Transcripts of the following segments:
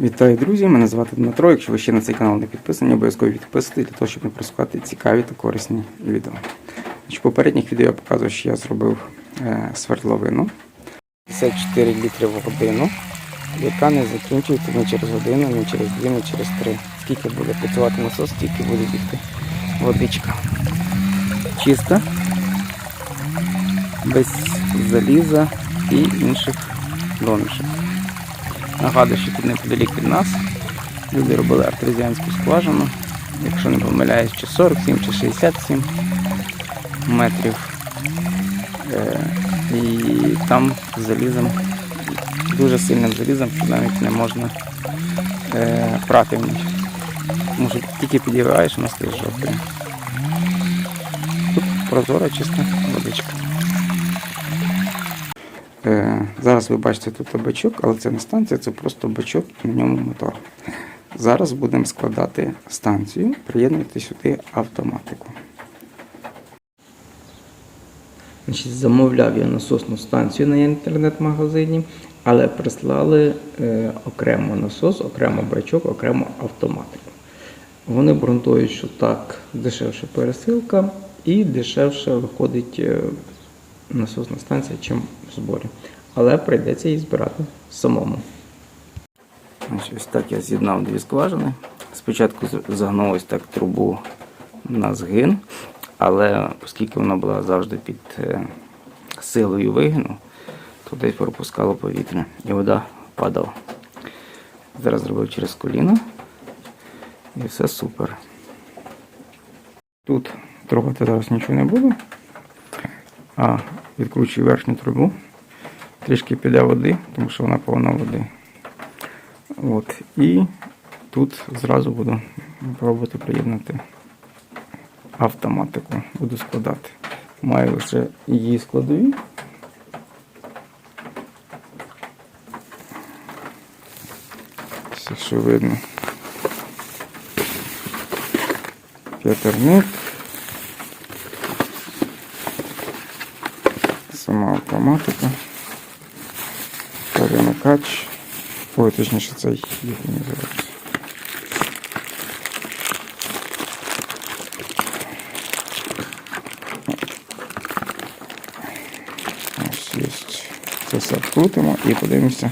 Вітаю, друзі! Мене звати Дмитро. Якщо ви ще на цей канал не підписані, обов'язково підписуйтесь для того, щоб не просувати цікаві та корисні відео. В попередніх відео я показував, що я зробив е, свердловину 54 літри в годину, яка не закінчується ні через годину, ні через дві, ні через три. Скільки буде працювати насос, стільки буде бігти водичка. Чиста, без заліза і інших домішок. Нагадую, що тут неподалік від нас люди робили артезіанську скважину, якщо не помиляюсь, чи 47, чи 67 метрів. Е, і там залізом, дуже сильним залізом, що навіть не можна е, прати в ній. Що тільки підіграєш, вона стає жовтою. Тут прозора, чиста водичка. Е, Зараз ви бачите тут бачок, але це не станція, це просто бачок на ньому мотор. Зараз будемо складати станцію, приєднувати сюди автоматику. Значить, замовляв я насосну станцію на інтернет-магазині, але прислали е, окремо насос, окремо бачок, окремо автоматику. Вони обґрунтують, що так дешевша пересилка і дешевше виходить е, насосна станція, чим зборі. Але прийдеться її збирати самому. Ось так я з'єднав дві скважини. Спочатку загнув ось так трубу на згин, але оскільки вона була завжди під е, силою вигину, то десь пропускало повітря і вода падала. Зараз зробив через коліно і все супер. Тут трогати зараз нічого не буду, а відкручую верхню трубу. Трішки піде води, тому що вона повна води. От. І тут зразу буду пробувати приєднати автоматику. Буду складати. Маю лише її складові. Ось, Якщо видно. П'ятерник. Сама автоматика. Перемикач. Ой, точніше, це їхній називається. Ось є. Це все вкрутимо і подивимося,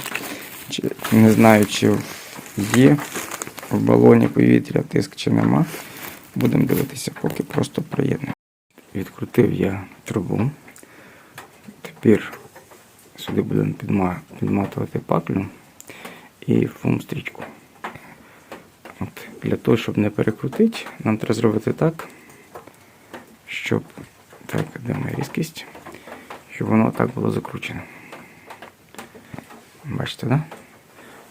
чи не знаю, чи є в балоні повітря тиск чи нема. Будемо дивитися, поки просто приєднуємо. Відкрутив я трубу. Тепер сюди будемо підматувати паклю і фум-стрічку. От. Для того, щоб не перекрутити, нам треба зробити так, щоб так, де моя різкість, щоб воно так було закручено. Бачите, да?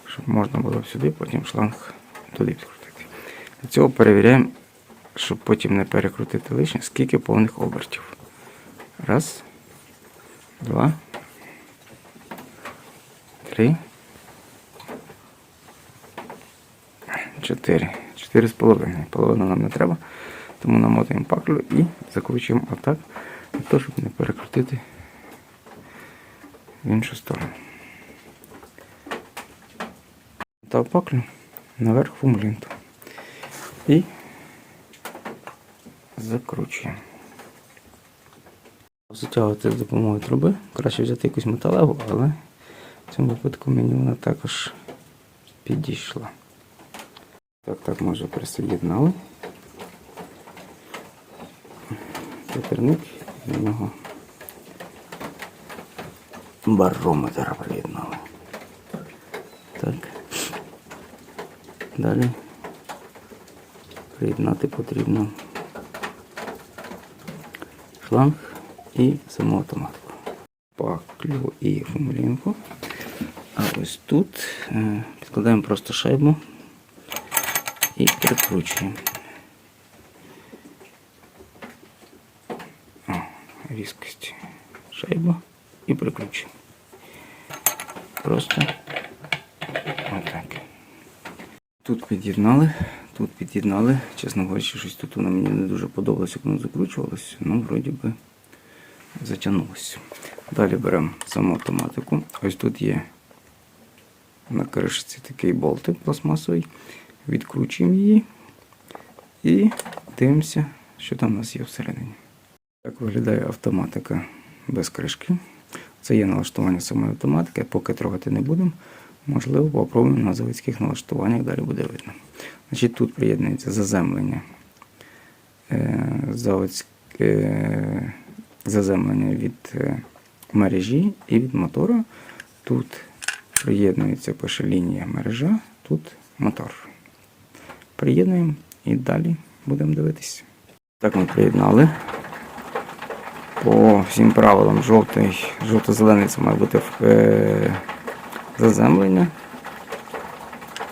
Щоб можна було сюди, потім шланг туди підкрутити. Для цього перевіряємо, щоб потім не перекрутити лишнє, скільки повних обертів. Раз, два, три. Чотири. Чотири з половиною. Половину нам не треба. Тому намотуємо паклю і закручуємо отак, для того, щоб не перекрутити в іншу сторону. Та паклю наверх фумлінту. І закручуємо. Затягувати з допомогою труби. Краще взяти якусь металеву, але в цьому випадку мені вона також підійшла. Так, так, ми вже присоєднали. Вітерник до нього барометр приєднали. Так. Далі приєднати потрібно шланг і саму автоматику. Паклю і фумлінку. А ось тут е, підкладаємо просто шайбу і прикручуємо. О, різкость шайба і прикручуємо. Просто отак. Тут під'єднали, тут під'єднали. Чесно говорячи, щось тут воно мені не дуже подобалося, як воно закручувалося. Ну, вроді би, затягнулося. Далі беремо саму автоматику. Ось тут є На кришці такий болтик пластмасовий. Відкручуємо її і дивимося, що там у нас є всередині. Так виглядає автоматика без кришки. Це є налаштування самої автоматики, поки трогати не будемо. Можливо, попробуємо на заводських налаштуваннях, далі буде видно. Значить, тут приєднується заземлення, е, заводське, заземлення від е, мережі і від мотора. Тут приєднується пише лінія мережа, тут мотор. Приєднуємо і далі будемо дивитися. Так ми приєднали. По всім правилам жовтий, жовто-зелений це має бути е, заземлення.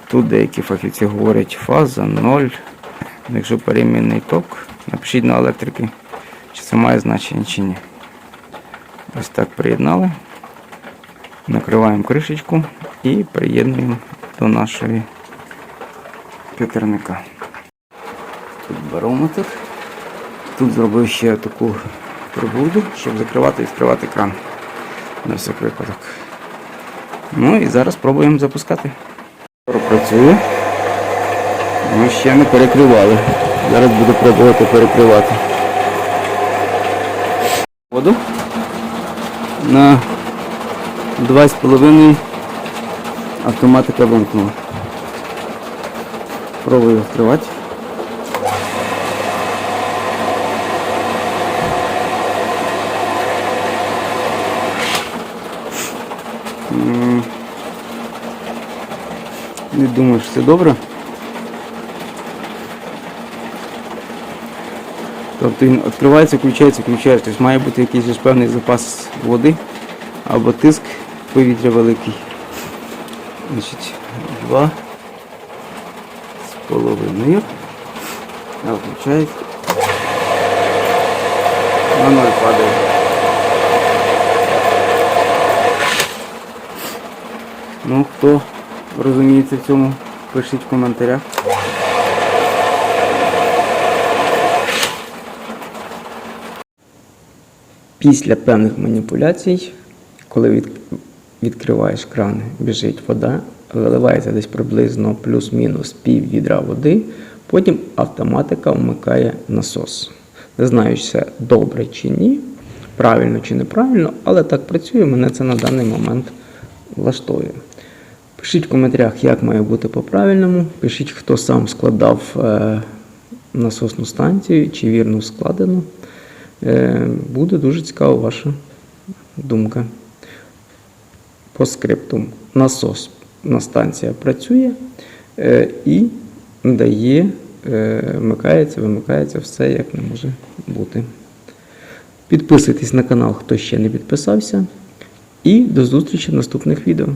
Тут деякі фахівці говорять фаза 0. Якщо перемінний ток, напишіть на електрики, чи це має значення чи ні. Ось так приєднали. Накриваємо кришечку і приєднуємо до нашої п'ятерника. Тут барометр. Тут зробив ще таку прибуду, щоб закривати і відкривати кран. На всяк випадок. Ну і зараз спробуємо запускати. Працює. Ми ще не перекривали. Зараз буду пробувати перекривати. Воду на 2,5 автоматика вимкнула. Пробую відкривати. Не думаю, що це добре. Тобто він відкривається, включається, включається. Тобто має бути якийсь певний запас води або тиск повітря великий. Значить, два з половиною. А включається. На ноль падає. Ну, хто розуміється в цьому, пишіть в коментарях. Після певних маніпуляцій, коли від, відкриваєш кран, біжить вода, виливається десь приблизно плюс-мінус пів відра води, потім автоматика вмикає насос. Не знаю, чи це добре чи ні, правильно чи неправильно, але так працює, мене це на даний момент влаштовує. Пишіть в коментарях, як має бути по-правильному. Пишіть, хто сам складав е, насосну станцію, чи вірно складено. Е, буде дуже цікава ваша думка. По скриптум насосна станція працює е, і дає, е, вмикається, вимикається все як не може бути. Підписуйтесь на канал, хто ще не підписався. І до зустрічі в наступних відео.